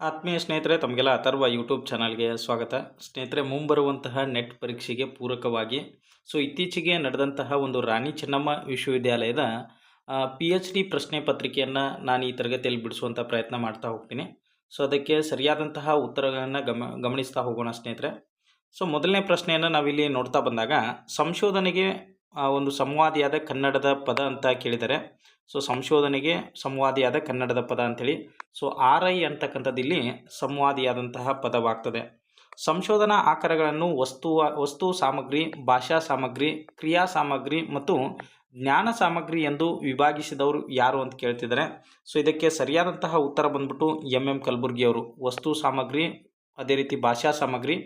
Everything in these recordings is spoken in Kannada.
ಆತ್ಮೀಯ ಸ್ನೇಹಿತರೆ, ತಮಗೆಲ್ಲ ಅಥರ್ವ ಯೂಟ್ಯೂಬ್ ಚಾನಲ್ಗೆ ಸ್ವಾಗತ. ಸ್ನೇಹಿತರೆ, ಮುಂಬರುವಂತಹ ನೆಟ್ ಪರೀಕ್ಷೆಗೆ ಪೂರಕವಾಗಿ. ಸೊ, ಇತ್ತೀಚೆಗೆ ನಡೆದಂತಹ ಒಂದು ರಾಣಿ ಚೆನ್ನಮ್ಮ ವಿಶ್ವವಿದ್ಯಾಲಯದ ಪಿ ಎಚ್ ಡಿ ಪ್ರಶ್ನೆ ಪತ್ರಿಕೆಯನ್ನು ನಾನು ಈ ತರಗತಿಯಲ್ಲಿ ಬಿಡಿಸುವಂಥ ಪ್ರಯತ್ನ ಮಾಡ್ತಾ ಹೋಗ್ತೀನಿ. ಸೊ, ಅದಕ್ಕೆ ಸರಿಯಾದಂತಹ ಉತ್ತರಗಳನ್ನು ಗಮ, ಗಮನಿಸ್ತಾ ಹೋಗೋಣ ಸ್ನೇಹಿತರೆ. ಸೊ, ಮೊದಲನೇ ಪ್ರಶ್ನೆಯನ್ನು ನಾವಿಲ್ಲಿ ನೋಡ್ತಾ ಬಂದಾಗ, ಸಂಶೋಧನೆಗೆ ಒಂದು ಸಂವಾದಿಯಾದ ಕನ್ನಡದ ಪದ ಅಂತ ಕೇಳಿದ್ದಾರೆ ಸೊ ಸಂಶೋಧನೆಗೆ ಸಂವಾದಿಯಾದ ಕನ್ನಡದ ಪದ ಅಂಥೇಳಿ ಸೊ ಆರ್ ಐ ಅಂತಕ್ಕಂಥದ್ದು ಇಲ್ಲಿ ಸಂವಾದಿಯಾದಂತಹ ಪದವಾಗ್ತದೆ. ಸಂಶೋಧನಾ ಆಕಾರಗಳನ್ನು ವಸ್ತು ವಸ್ತು ಸಾಮಗ್ರಿ, ಭಾಷಾ ಸಾಮಗ್ರಿ, ಕ್ರಿಯಾ ಸಾಮಗ್ರಿ ಮತ್ತು ಜ್ಞಾನ ಸಾಮಗ್ರಿ ಎಂದು ವಿಭಾಗಿಸಿದವರು ಯಾರು ಅಂತ ಕೇಳ್ತಿದ್ದಾರೆ. ಸೊ ಇದಕ್ಕೆ ಸರಿಯಾದಂತಹ ಉತ್ತರ ಬಂದ್ಬಿಟ್ಟು ಎಂ ಎಂ ಕಲಬುರ್ಗಿ ಅವರು ವಸ್ತು ಸಾಮಗ್ರಿ ಅದೇ ರೀತಿ ಭಾಷಾ ಸಾಮಗ್ರಿ,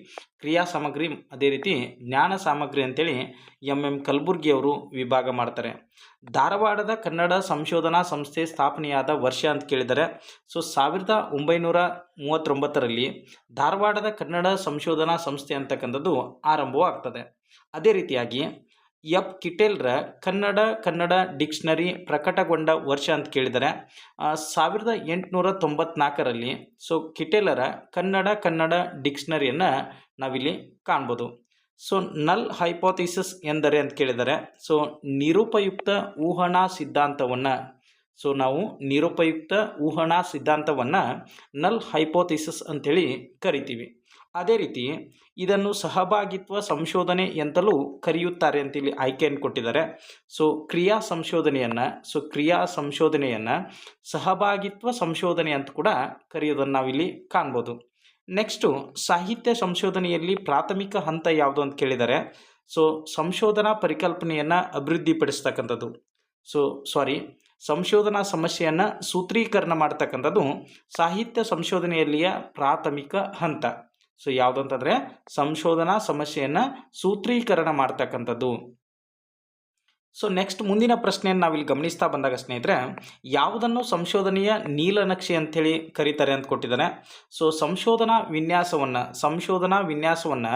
ಕ್ರಿಯಾ ಸಾಮಗ್ರಿ, ಅದೇ ರೀತಿ ಜ್ಞಾನ ಸಾಮಗ್ರಿ ಅಂತೇಳಿ ಎಂ ಎಂ ಕಲಬುರ್ಗಿ ಅವರು ವಿಭಾಗ ಮಾಡ್ತಾರೆ. ಧಾರವಾಡದ ಕನ್ನಡ ಸಂಶೋಧನಾ ಸಂಸ್ಥೆ ಸ್ಥಾಪನೆಯಾದ ವರ್ಷ ಅಂತ ಕೇಳಿದರೆ, ಸೊ ಸಾವಿರದ ಒಂಬೈನೂರ ಮೂವತ್ತೊಂಬತ್ತರಲ್ಲಿ ಧಾರವಾಡದ ಕನ್ನಡ ಸಂಶೋಧನಾ ಸಂಸ್ಥೆ ಅಂತಕ್ಕಂಥದ್ದು ಆರಂಭವಾಗ್ತದೆ. ಅದೇ ರೀತಿಯಾಗಿ ಎಫ್ ಕಿಟೇಲ್ರ ಕನ್ನಡ ಕನ್ನಡ ಡಿಕ್ಷನರಿ ಪ್ರಕಟಗೊಂಡ ವರ್ಷ ಅಂತ ಕೇಳಿದರೆ. ಸಾವಿರದ ಎಂಟುನೂರ ತೊಂಬತ್ನಾಲ್ಕರಲ್ಲಿ, ಸೊ ಕಿಟೇಲರ ಕನ್ನಡ ಕನ್ನಡ ಡಿಕ್ಷನರಿಯನ್ನು ನಾವಿಲ್ಲಿ ಕಾಣ್ಬೋದು. ಸೊ ನಲ್ ಹೈಪೋಥಿಸಿಸ್ ಎಂದರೆ ಅಂತ ಕೇಳಿದರೆ. ಸೊ ನಿರುಪಯುಕ್ತ ಊಹಣಾ ಸಿದ್ಧಾಂತವನ್ನು, ಸೊ ನಾವು ನಿರುಪಯುಕ್ತ ಊಹಣಾ ಸಿದ್ಧಾಂತವನ್ನು ನಲ್ ಹೈಪೋಥಿಸಿಸ್ ಅಂಥೇಳಿ ಕರಿತೀವಿ. ಅದೇ ರೀತಿ ಇದನ್ನು ಸಹಭಾಗಿತ್ವ ಸಂಶೋಧನೆ ಎಂತಲೂ ಕರೆಯುತ್ತಾರೆ ಅಂತ ಇಲ್ಲಿ ಆಯ್ಕೆಯನ್ನು ಕೊಟ್ಟಿದ್ದಾರೆ. ಸೊ ಕ್ರಿಯಾ ಸಂಶೋಧನೆಯನ್ನು ಸೊ ಕ್ರಿಯಾ ಸಂಶೋಧನೆಯನ್ನು ಸಹಭಾಗಿತ್ವ ಸಂಶೋಧನೆ ಅಂತ ಕೂಡ ಕರೆಯೋದನ್ನು ನಾವಿಲ್ಲಿ ಕಾಣ್ಬೋದು. ನೆಕ್ಸ್ಟು ಸಾಹಿತ್ಯ ಸಂಶೋಧನೆಯಲ್ಲಿ ಪ್ರಾಥಮಿಕ ಹಂತ ಯಾವುದು ಅಂತ ಕೇಳಿದರೆ ಸೊ ಸಂಶೋಧನಾ ಪರಿಕಲ್ಪನೆಯನ್ನು ಅಭಿವೃದ್ಧಿಪಡಿಸ್ತಕ್ಕಂಥದ್ದು. ಸೊ ಸಾರಿ ಸಂಶೋಧನಾ ಸಮಸ್ಯೆಯನ್ನು ಸೂತ್ರೀಕರಣ ಮಾಡ್ತಕ್ಕಂಥದ್ದು ಸಾಹಿತ್ಯ ಸಂಶೋಧನೆಯಲ್ಲಿಯ ಪ್ರಾಥಮಿಕ ಹಂತ. ಸೊ ಯಾವುದಂತಂದರೆ ಸಂಶೋಧನಾ ಸಮಸ್ಯೆಯನ್ನು ಸೂತ್ರೀಕರಣ ಮಾಡ್ತಕ್ಕಂಥದ್ದು. ಸೊ ನೆಕ್ಸ್ಟ್ ಮುಂದಿನ ಪ್ರಶ್ನೆಯನ್ನು ನಾವಿಲ್ಲಿ ಗಮನಿಸ್ತಾ ಬಂದಾಗ ಸ್ನೇಹಿತರೆ, ಯಾವುದನ್ನು ಸಂಶೋಧನೆಯ ನೀಲನಕ್ಷೆ ಅಂಥೇಳಿ ಕರೀತಾರೆ ಅಂತ ಕೊಟ್ಟಿದ್ದಾರೆ. ಸೊ ಸಂಶೋಧನಾ ವಿನ್ಯಾಸವನ್ನು ಸಂಶೋಧನಾ ವಿನ್ಯಾಸವನ್ನು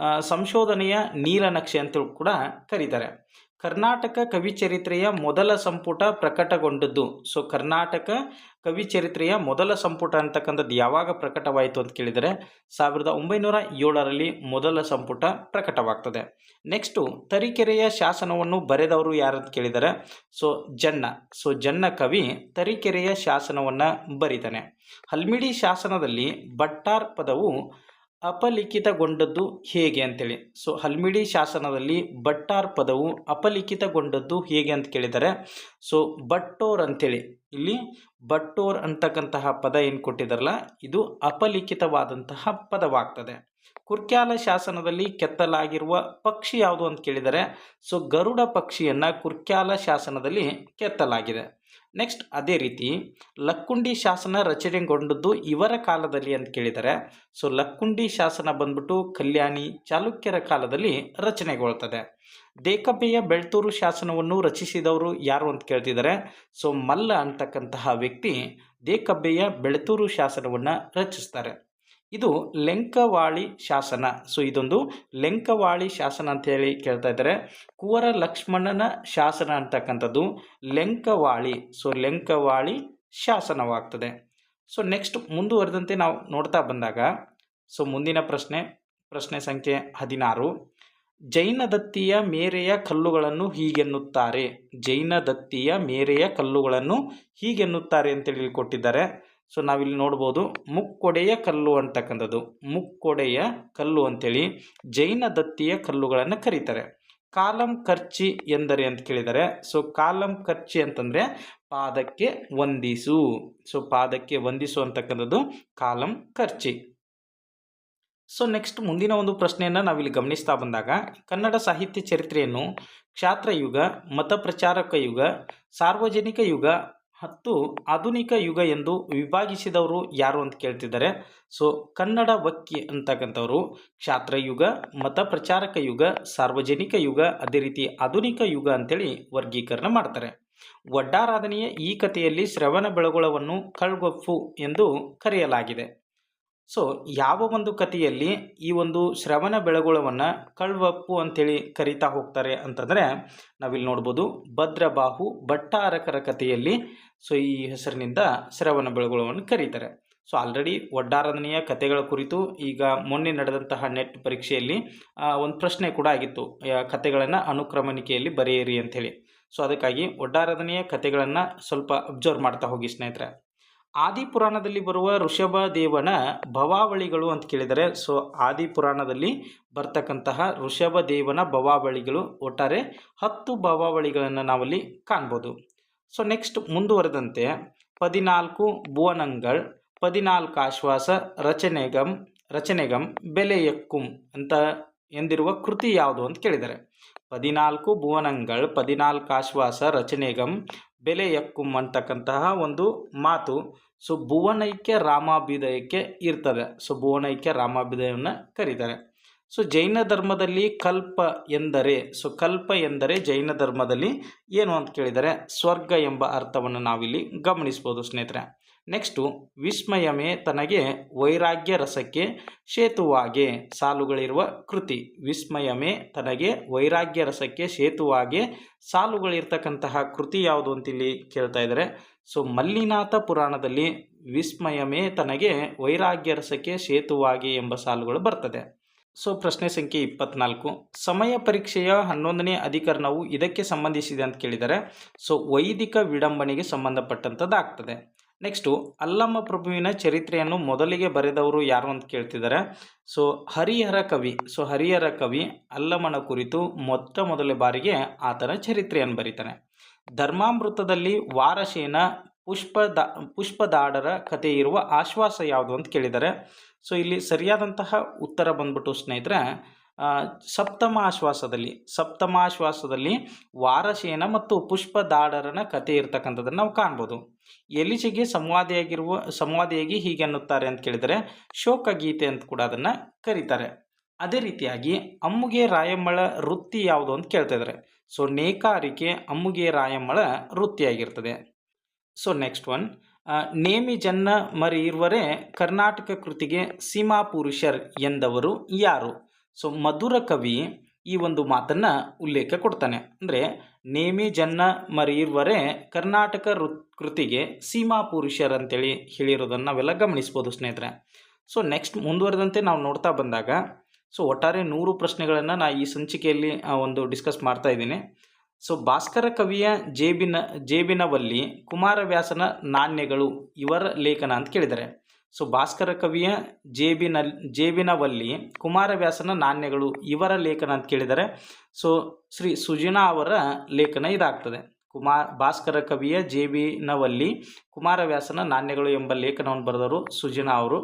ಸಂಶೋಧನೀಯ ಸಂಶೋಧನೆಯ ನೀಲನಕ್ಷೆ ಅಂತೇಳಿ ಕೂಡ ಕರೀತಾರೆ. ಕರ್ನಾಟಕ ಕವಿಚರಿತ್ರೆಯ ಮೊದಲ ಸಂಪುಟ ಪ್ರಕಟಗೊಂಡದ್ದು. ಸೊ ಕರ್ನಾಟಕ ಕವಿಚರಿತ್ರೆಯ ಮೊದಲ ಸಂಪುಟ ಅಂತಕ್ಕಂಥದ್ದು ಯಾವಾಗ ಪ್ರಕಟವಾಯಿತು ಅಂತ ಕೇಳಿದರೆ, ಸಾವಿರದ ಒಂಬೈನೂರ ಏಳರಲ್ಲಿ ಮೊದಲ ಸಂಪುಟ ಪ್ರಕಟವಾಗ್ತದೆ. ನೆಕ್ಸ್ಟು ತರೀಕೆರೆಯ ಶಾಸನವನ್ನು ಬರೆದವರು ಯಾರು ಅಂತ ಕೇಳಿದರೆ ಸೊ ಜನ್ನ. ಸೊ ಜನ್ನ ಕವಿ ತರೀಕೆರೆಯ ಶಾಸನವನ್ನು ಬರೀತಾನೆ. ಹಲ್ಮಿಡಿ ಶಾಸನದಲ್ಲಿ ಬಟ್ಟಾರ್ ಪದವು ಅಪಲಿಖಿತಗೊಂಡದ್ದು ಹೇಗೆ ಅಂತೇಳಿ. ಸೊ ಹಲ್ಮಿಡಿ ಶಾಸನದಲ್ಲಿ ಬಟ್ಟಾರ್ ಪದವು ಅಪಲಿಖಿತಗೊಂಡದ್ದು ಹೇಗೆ ಅಂತ ಕೇಳಿದರೆ ಸೊ ಬಟ್ಟೋರ್ ಅಂತೇಳಿ. ಇಲ್ಲಿ ಬಟ್ಟೋರ್ ಅಂತಕ್ಕಂತಹ ಪದ ಏನು ಕೊಟ್ಟಿದ್ದಾರಲ್ಲ ಇದು ಅಪಲಿಖಿತವಾದಂತಹ ಪದವಾಗ್ತದೆ. ಕುರ್ಕ್ಯಾಲ ಶಾಸನದಲ್ಲಿ ಕೆತ್ತಲಾಗಿರುವ ಪಕ್ಷಿ ಯಾವುದು ಅಂತ ಕೇಳಿದರೆ ಸೊ ಗರುಡ ಪಕ್ಷಿಯನ್ನು ಕುರ್ಕ್ಯಾಲ ಶಾಸನದಲ್ಲಿ ಕೆತ್ತಲಾಗಿದೆ. ನೆಕ್ಸ್ಟ್ ಅದೇ ರೀತಿ ಲಕ್ಕುಂಡಿ ಶಾಸನ ರಚನೆಗೊಂಡದ್ದು ಇವರ ಕಾಲದಲ್ಲಿ ಅಂತ ಕೇಳಿದರೆ ಸೊ ಲಕ್ಕುಂಡಿ ಶಾಸನ ಬಂದ್ಬಿಟ್ಟು ಕಲ್ಯಾಣಿ ಚಾಲುಕ್ಯರ ಕಾಲದಲ್ಲಿ ರಚನೆಗೊಳ್ತದೆ. ದೇಕಬ್ಬೆಯ ಬೆಳ್ತೂರು ಶಾಸನವನ್ನು ರಚಿಸಿದವರು ಯಾರು ಅಂತ ಕೇಳ್ತಿದ್ದಾರೆ ಸೊ ಮಲ್ಲ ಅಂತಕ್ಕಂತಹ ವ್ಯಕ್ತಿ ದೇಕಬ್ಬೆಯ ಬೆಳ್ತೂರು ಶಾಸನವನ್ನು ರಚಿಸ್ತಾರೆ. ಇದು ಲೆಂಕವಾಳಿ ಶಾಸನ. ಸೊ ಇದೊಂದು ಲೆಂಕವಾಳಿ ಶಾಸನ ಅಂತ ಹೇಳಿ ಕೇಳ್ತಾ ಇದ್ದಾರೆ. ಕುವರ ಲಕ್ಷ್ಮಣನ ಶಾಸನ ಅಂತಕ್ಕಂಥದ್ದು ಲೆಂಕವಾಳಿ. ಸೊ ಲೆಂಕವಾಳಿ ಶಾಸನವಾಗ್ತದೆ. ಸೊ ನೆಕ್ಸ್ಟ್ ಮುಂದುವರೆದಂತೆ ನಾವು ನೋಡ್ತಾ ಬಂದಾಗ ಸೊ ಮುಂದಿನ ಪ್ರಶ್ನೆ ಪ್ರಶ್ನೆ ಸಂಖ್ಯೆ ಹದಿನಾರು. ಜೈನ ದತ್ತಿಯ ಮೇರೆಯ ಕಲ್ಲುಗಳನ್ನು ಹೀಗೆನ್ನುತ್ತಾರೆ. ಜೈನ ದತ್ತಿಯ ಮೇರೆಯ ಕಲ್ಲುಗಳನ್ನು ಹೀಗೆನ್ನುತ್ತಾರೆ ಅಂತೇಳಿ ಕೊಟ್ಟಿದ್ದಾರೆ. ಸೊ ನಾವಿಲ್ಲಿ ನೋಡ್ಬೋದು ಮುಕ್ಕೊಡೆಯ ಕಲ್ಲು ಅಂತಕ್ಕಂಥದ್ದು. ಮುಕ್ಕೊಡೆಯ ಕಲ್ಲು ಅಂತೇಳಿ ಜೈನ ದತ್ತಿಯ ಕಲ್ಲುಗಳನ್ನು ಕರೀತಾರೆ. ಕಾಲಂ ಖರ್ಚಿ ಎಂದರೆ ಅಂತ ಕೇಳಿದರೆ ಸೊ ಕಾಲಂ ಖರ್ಚಿ ಅಂತಂದರೆ ಪಾದಕ್ಕೆ ವಂದಿಸು. ಸೊ ಪಾದಕ್ಕೆ ವಂದಿಸು ಅಂತಕ್ಕಂಥದ್ದು ಕಾಲಂ ಖರ್ಚಿ ಸೊ ನೆಕ್ಸ್ಟ್ ಮುಂದಿನ ಒಂದು ಪ್ರಶ್ನೆಯನ್ನು ನಾವಿಲ್ಲಿ ಗಮನಿಸ್ತಾ ಬಂದಾಗ ಕನ್ನಡ ಸಾಹಿತ್ಯ ಚರಿತ್ರೆಯನ್ನು ಕ್ಷಾತ್ರಯುಗ, ಮತಪ್ರಚಾರಕ ಯುಗ, ಸಾರ್ವಜನಿಕ ಯುಗ ಮತ್ತು ಆಧುನಿಕ ಯುಗ ಎಂದು ವಿಭಾಗಿಸಿದವರು ಯಾರು ಅಂತ ಕೇಳ್ತಿದ್ದಾರೆ. ಸೊ ಕನ್ನಡ ವಕ್ಕಿ ಅಂತಕ್ಕಂಥವ್ರು ಕ್ಷಾತ್ರಯುಗ ಮತಪ್ರಚಾರಕ ಯುಗ, ಸಾರ್ವಜನಿಕ ಯುಗ, ಅದೇ ರೀತಿ ಆಧುನಿಕ ಯುಗ ಅಂತೇಳಿ ವರ್ಗೀಕರಣ ಮಾಡ್ತಾರೆ. ಒಡ್ಡಾರಾಧನೆಯ ಈ ಕಥೆಯಲ್ಲಿ ಶ್ರವಣ ಬೆಳಗೊಳವನ್ನು ಕಳ್ಗೊಪ್ಪು ಎಂದು ಕರೆಯಲಾಗಿದೆ. ಸೊ ಯಾವ ಒಂದು ಕಥೆಯಲ್ಲಿ ಈ ಒಂದು ಶ್ರವಣ ಬೆಳಗೊಳವನ್ನು ಕಳ್ವಪ್ಪು ಅಂಥೇಳಿ ಕರಿತಾ ಹೋಗ್ತಾರೆ ಅಂತಂದರೆ ನಾವಿಲ್ಲಿ ನೋಡ್ಬೋದು. ಭದ್ರಬಾಹು, ಭಟ್ಟಾರಕರ ಕಥೆಯಲ್ಲಿ ಸೊ ಈ ಹೆಸರಿನಿಂದ ಶ್ರವಣ ಬೆಳಗೊಳವನ್ನು ಕರೀತಾರೆ. ಸೊ ಆಲ್ರೆಡಿ ಒಡ್ಡಾರಾಧನೆಯ ಕಥೆಗಳ ಕುರಿತು ಈಗ ಮೊನ್ನೆ ನಡೆದಂತಹ ನೆಟ್ ಪರೀಕ್ಷೆಯಲ್ಲಿ ಒಂದು ಪ್ರಶ್ನೆ ಕೂಡ ಆಗಿತ್ತು. ಕಥೆಗಳನ್ನು ಅನುಕ್ರಮಣಿಕೆಯಲ್ಲಿ ಬರೆಯಿರಿ ಅಂಥೇಳಿ. ಸೊ ಅದಕ್ಕಾಗಿ ಒಡ್ಡಾರಾಧನೆಯ ಕಥೆಗಳನ್ನು ಸ್ವಲ್ಪ ಅಬ್ಸರ್ವ್ ಮಾಡ್ತಾ ಹೋಗಿ ಸ್ನೇಹಿತರೆ. ಆದಿ ಪುರಾಣದಲ್ಲಿ ಬರುವ ಋಷಭ ದೇವನ ಭವಾವಳಿಗಳು ಅಂತ ಕೇಳಿದರೆ, ಸೊ ಆದಿ ಪುರಾಣದಲ್ಲಿ ಬರ್ತಕ್ಕಂತಹ ಋಷಭ ದೇವನ ಭವಾವಳಿಗಳು ಒಟ್ಟಾರೆ ಹತ್ತು ಭವಾವಳಿಗಳನ್ನು ನಾವಲ್ಲಿ ಕಾಣ್ಬೋದು. ಸೊ ನೆಕ್ಸ್ಟ್ ಮುಂದುವರೆದಂತೆ, ಪದಿನಾಲ್ಕು ಭುವನಂಗಳ್ ಪದಿನಾಲ್ಕು ಆಶ್ವಾಸ, ರಚನೆಗಂ ರಚನೆಗಂ ಬೆಲೆಯಕ್ಕುಂ ಅಂತ ಎಂದಿರುವ ಕೃತಿ ಯಾವುದು ಅಂತ ಕೇಳಿದ್ದಾರೆ. ಪದಿನಾಲ್ಕು ಭುವನಂಗಳ್ ಪದಿನಾಲ್ಕು ಆಶ್ವಾಸ, ರಚನೆಗಂ ಬೆಲೆಯಕ್ಕುಂ ಅಂತಕ್ಕಂತಹ ಒಂದು ಮಾತು ಸೊ ಭುವನೈಕ್ಯ ರಾಮಾಭ್ಯುದಯಕ್ಕೆ ಇರ್ತದೆ. ಸೊ ಭುವನೈಕ್ಯ ರಾಮಾಭ್ಯುದಯವನ್ನು ಕರೀತಾರೆ. ಸೊ ಜೈನ ಧರ್ಮದಲ್ಲಿ ಕಲ್ಪ ಎಂದರೆ ಸೊ ಕಲ್ಪ ಎಂದರೆ ಜೈನ ಧರ್ಮದಲ್ಲಿ ಏನು ಅಂತ ಕೇಳಿದರೆ, ಸ್ವರ್ಗ ಎಂಬ ಅರ್ಥವನ್ನು ನಾವಿಲ್ಲಿ ಗಮನಿಸ್ಬೋದು ಸ್ನೇಹಿತರೆ. ನೆಕ್ಸ್ಟು ವಿಸ್ಮಯಮೇ ತನಗೆ ವೈರಾಗ್ಯ ರಸಕ್ಕೆ ಸೇತುವಾಗೆ ಸಾಲುಗಳಿರುವ ಕೃತಿ. ವಿಸ್ಮಯಮೇ ತನಗೆ ವೈರಾಗ್ಯ ರಸಕ್ಕೆ ಸೇತುವಾಗೆ ಸಾಲುಗಳಿರ್ತಕ್ಕಂತಹ ಕೃತಿ ಯಾವುದು ಅಂತಿಲ್ಲಿ ಕೇಳ್ತಾ ಇದ್ದಾರೆ. ಸೊ ಮಲ್ಲಿನಾಥ ಪುರಾಣದಲ್ಲಿ ವಿಸ್ಮಯಮೇ ತನಗೆ ವೈರಾಗ್ಯ ರಸಕ್ಕೆ ಸೇತುವಾಗೆ ಎಂಬ ಸಾಲುಗಳು ಬರ್ತದೆ. ಸೊ ಪ್ರಶ್ನೆ ಸಂಖ್ಯೆ ಇಪ್ಪತ್ನಾಲ್ಕು. ಸಮಯ ಪರೀಕ್ಷೆಯ ಹನ್ನೊಂದನೇ ಅಧಿಕರಣವು ಇದಕ್ಕೆ ಸಂಬಂಧಿಸಿದೆ ಅಂತ ಕೇಳಿದರೆ, ಸೊ ವೈದಿಕ ವಿಡಂಬನೆಗೆ ಸಂಬಂಧಪಟ್ಟಂಥದ್ದಾಗ್ತದೆ. ನೆಕ್ಸ್ಟು, ಅಲ್ಲಮ್ಮ ಪ್ರಭುವಿನ ಚರಿತ್ರೆಯನ್ನು ಮೊದಲಿಗೆ ಬರೆದವರು ಯಾರು ಅಂತ ಕೇಳ್ತಿದ್ದಾರೆ. ಸೊ ಹರಿಹರ ಕವಿ, ಸೊ ಹರಿಹರ ಕವಿ ಅಲ್ಲಮ್ಮನ ಕುರಿತು ಮೊತ್ತ ಮೊದಲ ಬಾರಿಗೆ ಆತನ ಚರಿತ್ರೆಯನ್ನು ಬರೀತಾನೆ. ಧರ್ಮಾಮೃತದಲ್ಲಿ ವಾರಸೇನ ಪುಷ್ಪದ, ಪುಷ್ಪದಾಡರ ಕಥೆ ಇರುವ ಆಶ್ವಾಸ ಯಾವುದು ಅಂತ ಕೇಳಿದ್ದಾರೆ ಸೊ ಇಲ್ಲಿ ಸರಿಯಾದಂತಹ ಉತ್ತರ ಬಂದ್ಬಿಟ್ಟು ಸ್ನೇಹಿತರೆ ಸಪ್ತಮ ಆಶ್ವಾಸದಲ್ಲಿ ಸಪ್ತಮಾಶ್ವಾಸದಲ್ಲಿ ವಾರಸೇನ ಮತ್ತು ಪುಷ್ಪದಾಡರನ ಕಥೆ ಇರ್ತಕ್ಕಂಥದ್ದನ್ನು ನಾವು ಕಾಣ್ಬೋದು. ಎಲಿಜೆಗೆ ಸಂವಾದಿಯಾಗಿರುವ, ಸಂವಾದಿಯಾಗಿ ಹೀಗೆ ಅನ್ನುತ್ತಾರೆ ಅಂತ ಕೇಳಿದರೆ ಶೋಕ ಗೀತೆ ಅಂತ ಕೂಡ ಅದನ್ನು ಕರೀತಾರೆ. ಅದೇ ರೀತಿಯಾಗಿ ಅಮ್ಮುಗೆ ರಾಯಮ್ಮಳ ವೃತ್ತಿ ಯಾವುದು ಅಂತ ಕೇಳ್ತಾ ಇದ್ದಾರೆ. ಸೊ ನೇಕಾರಿಕೆ ಅಮ್ಮುಗೆ ರಾಯಮ್ಮಳ ವೃತ್ತಿಯಾಗಿರ್ತದೆ. ಸೊ ನೆಕ್ಸ್ಟ್ ಒನ್ ನೇಮಿ ಜನ್ನ ಮರಿಯುವರೇ ಕರ್ನಾಟಕ ಕೃತಿಗೆ ಸೀಮಾ ಪುರುಷರ್ ಎಂದವರು ಯಾರು? ಸೊ ಮಧುರ ಕವಿ ಈ ಒಂದು ಮಾತನ್ನು ಉಲ್ಲೇಖ ಕೊಡ್ತಾನೆ. ಅಂದರೆ, ನೇಮಿ ಜನ್ನ ಇರುವರೇ ಕರ್ನಾಟಕ ಕೃತಿಗೆ ಸೀಮಾ ಪುರುಷರ್ ಅಂತೇಳಿ ಹೇಳಿರೋದನ್ನು ನಾವೆಲ್ಲ ಗಮನಿಸ್ಬೋದು ಸ್ನೇಹಿತರೆ. ಸೊ ನೆಕ್ಸ್ಟ್ ಮುಂದುವರೆದಂತೆ ನಾವು ನೋಡ್ತಾ ಬಂದಾಗ ಸೊ ಒಟ್ಟಾರೆ ನೂರು ಪ್ರಶ್ನೆಗಳನ್ನು ನಾನು ಈ ಸಂಚಿಕೆಯಲ್ಲಿ ಒಂದು ಡಿಸ್ಕಸ್ ಮಾಡ್ತಾ ಇದ್ದೀನಿ. ಸೊ ಭಾಸ್ಕರ ಕವಿಯ ಜೇಬಿನ, ಜೇಬಿನವಲ್ಲಿ ಕುಮಾರವ್ಯಾಸನ ನಾಣ್ಯಗಳು ಇವರ ಲೇಖನ ಅಂತ ಕೇಳಿದ್ದಾರೆ. ಸೊ ಭಾಸ್ಕರ ಕವಿಯ ಜೇಬಿನ, ಜೇಬಿನವಲ್ಲಿ ಕುಮಾರವ್ಯಾಸನ ನಾಣ್ಯಗಳು ಇವರ ಲೇಖನ ಅಂತ ಕೇಳಿದ್ದಾರೆ. ಸೊ ಶ್ರೀ ಸುಜಿನಾ ಅವರ ಲೇಖನ ಇದಾಗ್ತದೆ. ಕುಮಾರ್ ಭಾಸ್ಕರ ಕವಿಯ ಜೇಬಿನವಲ್ಲಿ ಕುಮಾರವ್ಯಾಸನ ನಾಣ್ಯಗಳು ಎಂಬ ಲೇಖನವನ್ನು ಬರೆದವರು ಸುಜಿನಾ ಅವರು.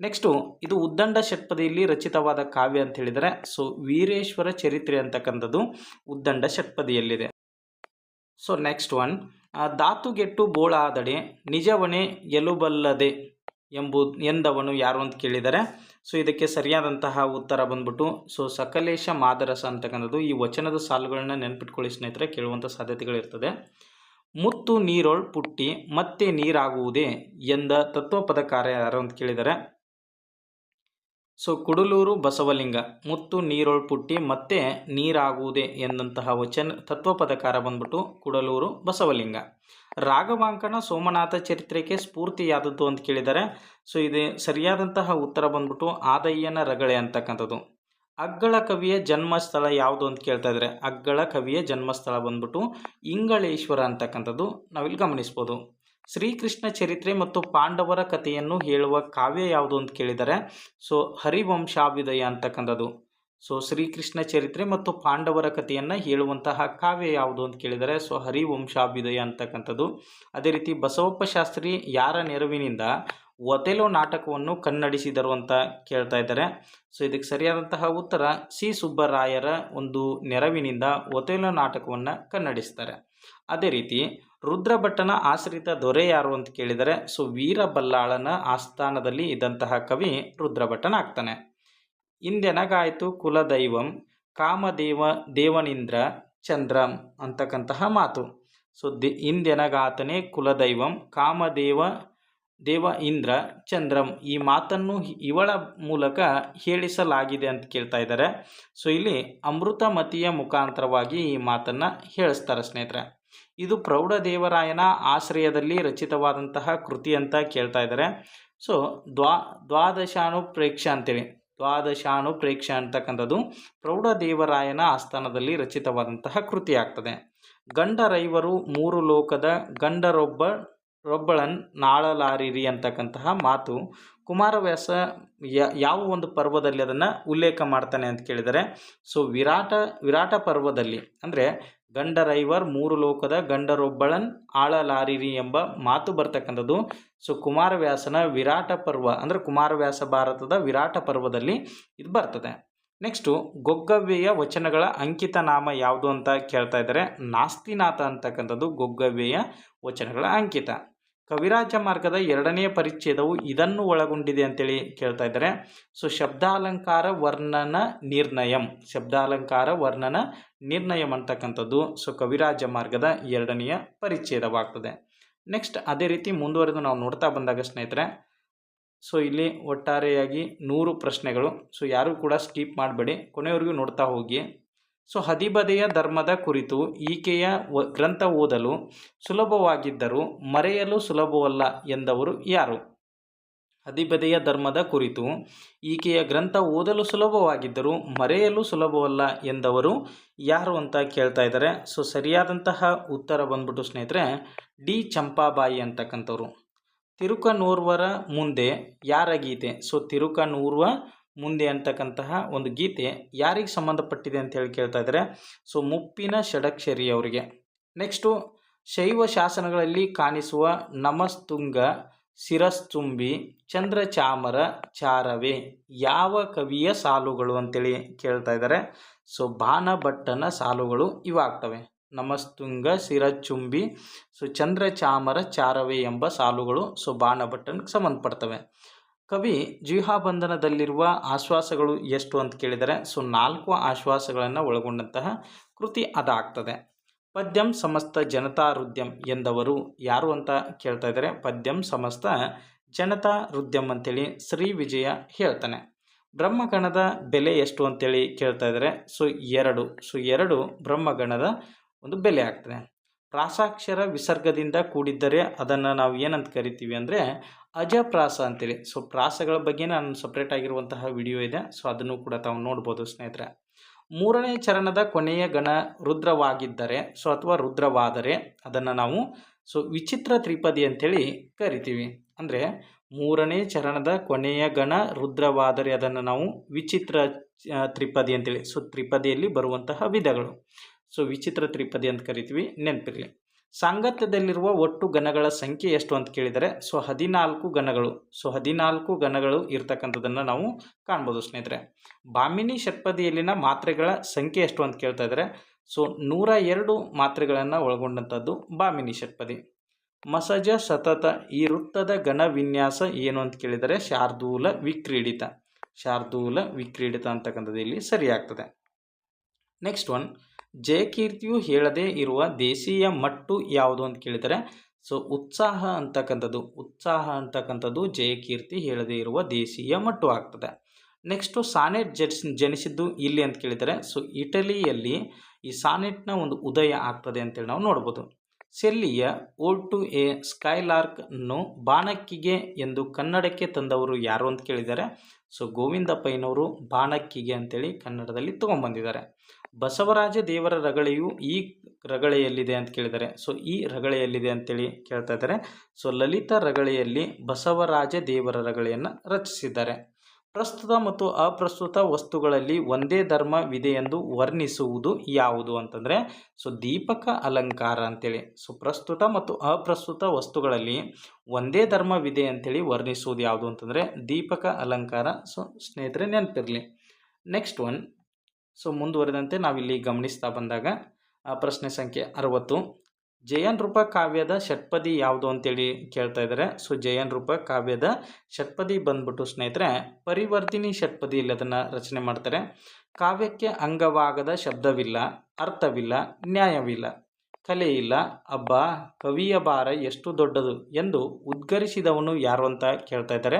ನೆಕ್ಸ್ಟು ಇದು ಉದ್ದಂಡ ಷಟ್ಪದಿಯಲ್ಲಿ ರಚಿತವಾದ ಕಾವ್ಯ ಅಂತ ಹೇಳಿದರೆ ಸೊ ವೀರೇಶ್ವರ ಚರಿತ್ರೆ ಅಂತಕ್ಕಂಥದ್ದು ಉದ್ದಂಡ ಷಟ್ಪದಿಯಲ್ಲಿದೆ. ಸೊ ನೆಕ್ಸ್ಟ್ ಒನ್ ಧಾತುಗೆಟ್ಟು ಬೋಳಾದಡೆ ನಿಜವಣೆ ಎಲುಬಲ್ಲದೆ ಎಂಬುದು ಎಂದವನು ಯಾರು ಅಂತ ಕೇಳಿದರೆ ಸೊ ಇದಕ್ಕೆ ಸರಿಯಾದಂತಹ ಉತ್ತರ ಬಂದ್ಬಿಟ್ಟು ಸೊ ಸಕಲೇಶ ಮಾದರಸ ಅಂತಕ್ಕಂಥದ್ದು ಈ ವಚನದ ಸಾಲುಗಳನ್ನ ನೆನ್ಪಿಟ್ಕೊಳ್ಳಿ ಸ್ನೇಹಿತರೆ ಕೇಳುವಂಥ ಸಾಧ್ಯತೆಗಳಿರ್ತದೆ ಮುತ್ತು ನೀರೊಳ್ ಪುಟ್ಟಿ, ಮತ್ತೆ ನೀರಾಗುವುದೇ ಎಂದ ತತ್ವಪದಕಾರ ಯಾರು ಅಂತ ಕೇಳಿದರೆ. ಸೊ ಕುಡಲೂರು ಬಸವಲಿಂಗ, ಮುತ್ತು ನೀರೊಳ್ ಪುಟ್ಟಿ ಮತ್ತೆ ನೀರಾಗುವುದೇ ಎಂದಂತಹ ವಚನ, ತತ್ವಪದಕಾರ ಬಂದ್ಬಿಟ್ಟು ಕುಡಲೂರು ಬಸವಲಿಂಗ. ರಾಘವಾಂಕನ ಸೋಮನಾಥ ಚರಿತ್ರೆಗೆ ಸ್ಫೂರ್ತಿಯಾದದ್ದು ಅಂತ ಕೇಳಿದರೆ. ಸೊ ಇದು ಸರಿಯಾದಂತಹ ಉತ್ತರ ಬಂದ್ಬಿಟ್ಟು ಆದಯ್ಯನ ರಗಳೆ ಅಂತಕ್ಕಂಥದ್ದು. ಅಗ್ಗಳ ಕವಿಯ ಜನ್ಮಸ್ಥಳ ಯಾವುದು ಅಂತ ಕೇಳ್ತಾ ಇದ್ದಾರೆ ಅಗ್ಗಳ ಕವಿಯ ಜನ್ಮಸ್ಥಳ ಬಂದ್ಬಿಟ್ಟು ಇಂಗಳೇಶ್ವರ ಅಂತಕ್ಕಂಥದ್ದು ನಾವಿಲ್ಲಿ ಗಮನಿಸ್ಬೋದು. ಶ್ರೀಕೃಷ್ಣ ಚರಿತ್ರೆ ಮತ್ತು ಪಾಂಡವರ ಕಥೆಯನ್ನು ಹೇಳುವ ಕಾವ್ಯ ಯಾವುದು ಅಂತ ಕೇಳಿದರೆ, ಸೊ ಹರಿವಂಶಾಭ್ಯುದಯ ಅಂತಕ್ಕಂಥದ್ದು. ಸೊ ಶ್ರೀಕೃಷ್ಣ ಚರಿತ್ರೆ ಮತ್ತು ಪಾಂಡವರ ಕಥೆಯನ್ನು ಹೇಳುವಂತಹ ಕಾವ್ಯ ಯಾವುದು ಅಂತ ಕೇಳಿದರೆ, ಸೊ ಹರಿವಂಶಾಭ್ಯುದಯ ಅಂತಕ್ಕಂಥದ್ದು. ಅದೇ ರೀತಿ ಬಸವಪ್ಪ ಶಾಸ್ತ್ರಿ ಯಾರ ನೆರವಿನಿಂದ ಒತೆಲೋ ನಾಟಕವನ್ನು ಕನ್ನಡಿಸಿದರು ಅಂತ ಕೇಳ್ತಾ ಇದ್ದಾರೆ. ಸೊ, ಇದಕ್ಕೆ ಸರಿಯಾದಂತಹ ಉತ್ತರ ಸಿ. ಸುಬ್ಬರಾಯರ ಒಂದು ನೆರವಿನಿಂದ ಒತೆಲೋ ನಾಟಕವನ್ನು ಕನ್ನಡಿಸ್ತಾರೆ. ಅದೇ ರೀತಿ ರುದ್ರಭಟ್ಟನ ಆಶ್ರಿತ ದೊರೆ ಯಾರು ಅಂತ ಕೇಳಿದರೆ, ಸೊ, ವೀರಬಲ್ಲಾಳನ ಆಸ್ಥಾನದಲ್ಲಿ ಇದ್ದಂತಹ ಕವಿ ರುದ್ರಭಟ್ಟನಾಗ್ತಾನೆ. ಇಂದೆನಗಾಯಿತು ಕುಲದೈವಂ, ಕಾಮದೇವ, ದೇವನಿಂದ್ರ, ಚಂದ್ರಂ ಅಂತಕ್ಕಂತಹ ಮಾತು. ಸೊ, ದಿ ಇಂದೆನಗಾತನೇ ಕುಲದೈವಂ, ಕಾಮದೇವ ದೇವ ಇಂದ್ರ ಚಂದ್ರಂ ಈ ಮಾತನ್ನು ಇವಳ ಮೂಲಕ ಹೇಳಿಸಲಾಗಿದೆ ಅಂತ ಕೇಳ್ತಾ ಇದ್ದಾರೆ. ಸೊ ಇಲ್ಲಿ ಅಮೃತಮತಿಯ ಮುಖಾಂತರವಾಗಿ ಈ ಮಾತನ್ನು ಹೇಳಿಸ್ತಾರೆ ಸ್ನೇಹಿತರೆ. ಇದು ಪ್ರೌಢದೇವರಾಯನ ಆಶ್ರಯದಲ್ಲಿ ರಚಿತವಾದಂತಹ ಕೃತಿ ಅಂತ ಕೇಳ್ತಾ ಇದ್ದಾರೆ. ಸೊ ದ್ವಾ, ದ್ವಾದಶಾನುಪ್ರೇಕ್ಷ ಅಂತೇಳಿ. ದ್ವಾದಶಾನುಪ್ರೇಕ್ಷ ಅಂತಕ್ಕಂಥದ್ದು ಪ್ರೌಢದೇವರಾಯನ ಆಸ್ಥಾನದಲ್ಲಿ ರಚಿತವಾದಂತಹ ಕೃತಿ ಆಗ್ತದೆ. ಗಂಡರೈವರು ಮೂರು ಲೋಕದ ಗಂಡರೊಬ್ಬ ರೊಬ್ಬಳನ್ ನಾಳಲಾರಿರಿ ಅಂತಕ್ಕಂತಹ ಮಾತು ಕುಮಾರವ್ಯಾಸ ಯಾವ ಒಂದು ಪರ್ವದಲ್ಲಿ ಅದನ್ನು ಉಲ್ಲೇಖ ಮಾಡ್ತಾನೆ ಅಂತ ಕೇಳಿದರೆ, ಸೊ ವಿರಾಟ ವಿರಾಟ ಪರ್ವದಲ್ಲಿ, ಅಂದರೆ ಗಂಡರೈವರ್ ಮೂರು ಲೋಕದ ಗಂಡರೊಬ್ಬಳನ್ ಆಳಲಾರಿರಿ ಎಂಬ ಮಾತು ಬರ್ತಕ್ಕಂಥದ್ದು, ಸೊ ಕುಮಾರವ್ಯಾಸನ ವಿರಾಟ ಪರ್ವ, ಅಂದರೆ ಕುಮಾರವ್ಯಾಸ ಭಾರತದ ವಿರಾಟ ಪರ್ವದಲ್ಲಿ ಇದು ಬರ್ತದೆ. ನೆಕ್ಸ್ಟು, ಗೊಗ್ಗವ್ಯೆಯ ವಚನಗಳ ಅಂಕಿತ ನಾಮ ಯಾವುದು ಅಂತ ಕೇಳ್ತಾ ಇದ್ದಾರೆ, ನಾಸ್ತಿನಾಥ ಅಂತಕ್ಕಂಥದ್ದು ಗೊಗ್ಗವ್ಯೆಯ ವಚನಗಳ ಅಂಕಿತ. ಕವಿರಾಜ ಮಾರ್ಗದ ಎರಡನೆಯ ಪರಿಚ್ಛೇದವು ಇದನ್ನು ಒಳಗೊಂಡಿದೆ ಅಂತೇಳಿ ಕೇಳ್ತಾ ಇದ್ದಾರೆ. ಸೊ ಶಬ್ದಾಲಂಕಾರ ವರ್ಣನ ನಿರ್ಣಯಂ. ಶಬ್ದಾಲಂಕಾರ ವರ್ಣನ ನಿರ್ಣಯಂ ಅಂತಕ್ಕಂಥದ್ದು. ಸೊ ಕವಿರಾಜ ಮಾರ್ಗದ ಎರಡನೆಯ ಪರಿಚ್ಛೇದವಾಗ್ತದೆ. ನೆಕ್ಸ್ಟ್ ಅದೇ ರೀತಿ ಮುಂದುವರೆದು ನಾವು ನೋಡ್ತಾ ಬಂದಾಗ ಸ್ನೇಹಿತರೆ ಸೊ ಇಲ್ಲಿ ಒಟ್ಟಾರೆಯಾಗಿ ನೂರು ಪ್ರಶ್ನೆಗಳು. ಸೊ ಯಾರೂ ಕೂಡ ಸ್ಕಿಪ್ ಮಾಡಬೇಡಿ. ಕೊನೆಯವರೆಗೂ ನೋಡ್ತಾ ಹೋಗಿ. ಸೊ ಹದಿಬದೆಯ ಧರ್ಮದ ಕುರಿತು ಈಕೆಯ ಗ್ರಂಥ ಓದಲು ಸುಲಭವಾಗಿದ್ದರೂ ಮರೆಯಲು ಸುಲಭವಲ್ಲ ಎಂದವರು ಯಾರು? ಹದಿಬದೆಯ ಧರ್ಮದ ಕುರಿತು ಈಕೆಯ ಗ್ರಂಥ ಓದಲು ಸುಲಭವಾಗಿದ್ದರೂ ಮರೆಯಲು ಸುಲಭವಲ್ಲ ಎಂದವರು ಯಾರು ಅಂತ ಕೇಳ್ತಾ ಇದ್ದಾರೆ. ಸೊ ಸರಿಯಾದಂತಹ ಉತ್ತರ ಬಂದ್ಬಿಟ್ಟು ಸ್ನೇಹಿತರೆ, ಡಿ. ಚಂಪಾಬಾಯಿ ಅಂತಕ್ಕಂಥವ್ರು. ತಿರುಕನೂರ್ವರ ಮುಂದೆ ಯಾರ ಗೀತೆ? ಸೊ ತಿರುಕನೂರ್ವ ಮುಂದೆ ಅಂತಕ್ಕಂತಹ ಒಂದು ಗೀತೆ ಯಾರಿಗೆ ಸಂಬಂಧಪಟ್ಟಿದೆ ಅಂತ ಹೇಳಿ ಕೇಳ್ತಾ ಇದ್ದಾರೆ. ಸೊ ಮುಪ್ಪಿನ ಷಡಕ್ಷರಿ ಅವರಿಗೆ. ನೆಕ್ಸ್ಟು ಶೈವ ಶಾಸನಗಳಲ್ಲಿ ಕಾಣಿಸುವ ನಮಸ್ತುಂಗ ಶಿರಸ್ತುಂಬಿ ಚಂದ್ರಚಾಮರ, ಚಾರವೇ ಯಾವ ಕವಿಯ ಸಾಲುಗಳು ಅಂತೇಳಿ ಕೇಳ್ತಾ ಇದ್ದಾರೆ. ಸೊ ಬಾಣಭಟ್ಟನ ಸಾಲುಗಳು ಇವಾಗ್ತವೆ. ನಮಸ್ತುಂಗ ಶಿರಚುಂಬಿ ಸೊ ಚಂದ್ರಚಾಮರ, ಚಾರವೇ ಎಂಬ ಸಾಲುಗಳು ಸೊ ಬಾಣಭಟ್ಟನಿಗೆ ಸಂಬಂಧಪಡ್ತವೆ. ಕವಿ ಜೀಹಾಬಂಧನದಲ್ಲಿರುವ ಆಶ್ವಾಸಗಳು ಎಷ್ಟು ಅಂತ ಕೇಳಿದರೆ, ಸೊ ನಾಲ್ಕು ಆಶ್ವಾಸಗಳನ್ನು ಒಳಗೊಂಡಂತಹ ಕೃತಿ ಅದಾಗ್ತದೆ. ಪದ್ಯಂ ಸಮಸ್ತ ಜನತಾ ರುದ್ಯಂ ಎಂದವರು ಯಾರು ಅಂತ ಕೇಳ್ತಾ ಇದ್ದಾರೆ, ಪದ್ಯಂ ಸಮಸ್ತ ಜನತಾ ರುದ್ಯಂ ಅಂತೇಳಿ ಶ್ರೀ ವಿಜಯ ಹೇಳ್ತಾನೆ. ಬ್ರಹ್ಮಗಣದ ಬೆಲೆ ಎಷ್ಟು ಅಂತೇಳಿ ಕೇಳ್ತಾ ಇದ್ದಾರೆ, ಸೊ ಎರಡು ಸೊ ಎರಡು ಬ್ರಹ್ಮಗಣದ ಒಂದು ಬೆಲೆ ಆಗ್ತದೆ. ರಾಸಾಕ್ಷರ ವಿಸರ್ಗದಿಂದ ಕೂಡಿದ್ದರೆ ಅದನ್ನು ನಾವು ಏನಂತ ಕರಿತೀವಿ ಅಂದರೆ ಅಜಪ್ರಾಸ ಅಂತೇಳಿ. ಸೊ ಪ್ರಾಸಗಳ ಬಗ್ಗೆ ನಾನು ಸಪ್ರೇಟ್ ಆಗಿರುವಂತಹ ವಿಡಿಯೋ ಇದೆ. ಸೊ ಅದನ್ನು ಕೂಡ ತಾವು ನೋಡ್ಬೋದು ಸ್ನೇಹಿತರೆ. ಮೂರನೇ ಚರಣದ ಕೊನೆಯ ಗಣ ರುದ್ರವಾಗಿದ್ದರೆ ಸೊ ಅಥವಾ ರುದ್ರವಾದರೆ, ಅದನ್ನು ನಾವು ಸೊ ವಿಚಿತ್ರ ತ್ರಿಪದಿ ಅಂತೇಳಿ ಕರಿತೀವಿ. ಅಂದರೆ, ಮೂರನೇ ಚರಣದ ಕೊನೆಯ ಗಣ ರುದ್ರವಾದರೆ, ಅದನ್ನು ನಾವು ವಿಚಿತ್ರ ತ್ರಿಪದಿ ಅಂತೇಳಿ. ಸೊ ತ್ರಿಪದಿಯಲ್ಲಿ ಬರುವಂತಹ ವಿಧಗಳು. ಸೊ ವಿಚಿತ್ರ ತ್ರಿಪದಿ ಅಂತ ಕರಿತೀವಿ. ನೆನಪಿರಲಿ. ಸಾಂಗತ್ಯದಲ್ಲಿರುವ ಒಟ್ಟು ಗಣಗಳ ಸಂಖ್ಯೆ ಎಷ್ಟು ಅಂತ ಕೇಳಿದರೆ, ಸೊ ಹದಿನಾಲ್ಕು ಗಣಗಳು ಸೊ ಹದಿನಾಲ್ಕು ಗಣಗಳು ಇರ್ತಕ್ಕಂಥದ್ದನ್ನು ನಾವು ಕಾಣ್ಬೋದು ಸ್ನೇಹಿತರೆ. ಬಾಮಿನಿ ಷಟ್ಪದಿಯಲ್ಲಿನ ಮಾತ್ರೆಗಳ ಸಂಖ್ಯೆ ಎಷ್ಟು ಅಂತ ಕೇಳ್ತಾ ಇದ್ದಾರೆ ಸೊ ನೂರ ಎರಡು ಮಾತ್ರೆಗಳನ್ನು ಒಳಗೊಂಡಂಥದ್ದು ಬಾಮಿನಿ ಷಟ್ಪದಿ. ಮಸಜ ಸತತ ಈ ವೃತ್ತದ ಗಣ ವಿನ್ಯಾಸ ಏನು ಅಂತ ಕೇಳಿದರೆ, ಶಾರ್ದೂಲ ವಿಕ್ರೀಡಿತ. ಶಾರ್ದೂಲ ವಿಕ್ರೀಡಿತ ಅಂತಕ್ಕಂಥದ್ದು ಇಲ್ಲಿ ಸರಿಯಾಗ್ತದೆ. ನೆಕ್ಸ್ಟ್ ಒನ್ ಜಯಕೀರ್ತಿಯು ಹೇಳದೇ ಇರುವ ದೇಶೀಯ ಮಟ್ಟು ಯಾವುದು ಅಂತ ಕೇಳಿದರೆ, ಸೊ ಉತ್ಸಾಹ ಅಂತಕ್ಕಂಥದ್ದು ಉತ್ಸಾಹ ಅಂತಕ್ಕಂಥದ್ದು ಜಯಕೀರ್ತಿ ಹೇಳದೇ ಇರುವ ದೇಶೀಯ ಮಟ್ಟು ಆಗ್ತದೆ. ನೆಕ್ಸ್ಟು ಸಾನೆಟ್ ಜನಿಸ್, ಜನಿಸಿದ್ದು ಇಲ್ಲಿ ಅಂತ ಕೇಳಿದರೆ, ಸೊ ಇಟಲಿಯಲ್ಲಿ ಈ ಸಾನೆಟ್ನ ಒಂದು ಉದಯ ಆಗ್ತದೆ ಅಂತೇಳಿ ನಾವು ನೋಡ್ಬೋದು. ಸೆಲ್ಲಿಯ ಓಲ್ ಟು ಎ ಸ್ಕೈಲಾರ್ಕ್ನ್ನು ಬಾಣಕ್ಕಿಗೆ ಎಂದು ಕನ್ನಡಕ್ಕೆ ತಂದವರು ಯಾರು ಅಂತ ಕೇಳಿದ್ದಾರೆ ಸೊ ಗೋವಿಂದ ಪೈನವರು ಬಾಣಕ್ಕಿಗೆ ಅಂತೇಳಿ ಕನ್ನಡದಲ್ಲಿ ತೊಗೊಂಬಂದಿದ್ದಾರೆ ಬಸವರಾಜ ದೇವರ ರಗಳೆಯು ಈ ರಗಳೆಯಲ್ಲಿದೆ ಅಂತ ಕೇಳಿದ್ದಾರೆ. ಸೊ ಈ ರಗಳೆಯಲ್ಲಿದೆ ಅಂತೇಳಿ ಕೇಳ್ತಾ ಇದ್ದಾರೆ. ಸೊ ಲಲಿತ ರಗಳೆಯಲ್ಲಿ ಬಸವರಾಜ ದೇವರ ರಗಳೆಯನ್ನು ರಚಿಸಿದ್ದಾರೆ. ಪ್ರಸ್ತುತ ಮತ್ತು ಅಪ್ರಸ್ತುತ ವಸ್ತುಗಳಲ್ಲಿ ಒಂದೇ ಧರ್ಮವಿದೆ ಎಂದು ವರ್ಣಿಸುವುದು ಯಾವುದು ಅಂತಂದರೆ ಸೊ ದೀಪಕ ಅಲಂಕಾರ ಅಂತೇಳಿ. ಸೊ ಪ್ರಸ್ತುತ ಮತ್ತು ಅಪ್ರಸ್ತುತ ವಸ್ತುಗಳಲ್ಲಿ ಒಂದೇ ಧರ್ಮವಿದೆ ಅಂತೇಳಿ ವರ್ಣಿಸುವುದು ಯಾವುದು ಅಂತಂದರೆ, ದೀಪಕ ಅಲಂಕಾರ. ಸೊ ಸ್ನೇಹಿತರೆ, ನೆನಪಿರಲಿ. ನೆಕ್ಸ್ಟ್ ಒನ್ ಸೊ ಮುಂದುವರೆದಂತೆ ನಾವಿಲ್ಲಿ ಗಮನಿಸ್ತಾ ಬಂದಾಗ ಪ್ರಶ್ನೆ ಸಂಖ್ಯೆ ಅರವತ್ತು. ಜಯನ್ ರೂಪ ಕಾವ್ಯದ ಷಟ್ಪದಿ ಯಾವುದು ಅಂತೇಳಿ ಕೇಳ್ತಾ ಇದ್ದಾರೆ. ಸೊ ಜಯನ್ ರೂಪ ಕಾವ್ಯದ ಷಟ್ಪದಿ ಬಂದ್ಬಿಟ್ಟು ಸ್ನೇಹಿತರೆ, ಪರಿವರ್ತಿನಿ ಷಟ್ಪದಿ ಇಲ್ಲಿ ಅದನ್ನು ರಚನೆ ಮಾಡ್ತಾರೆ. ಕಾವ್ಯಕ್ಕೆ ಅಂಗವಾಗದ ಶಬ್ದವಿಲ್ಲ, ಅರ್ಥವಿಲ್ಲ, ನ್ಯಾಯವಿಲ್ಲ ಕಲೆ ಇಲ್ಲ ಅಬ್ಬ, ಕವಿಯ ಭಾರ ಎಷ್ಟು ದೊಡ್ಡದು ಎಂದು ಉದ್ಗರಿಸಿದವನು ಯಾರು ಅಂತ ಕೇಳ್ತಾ ಇದ್ದಾರೆ.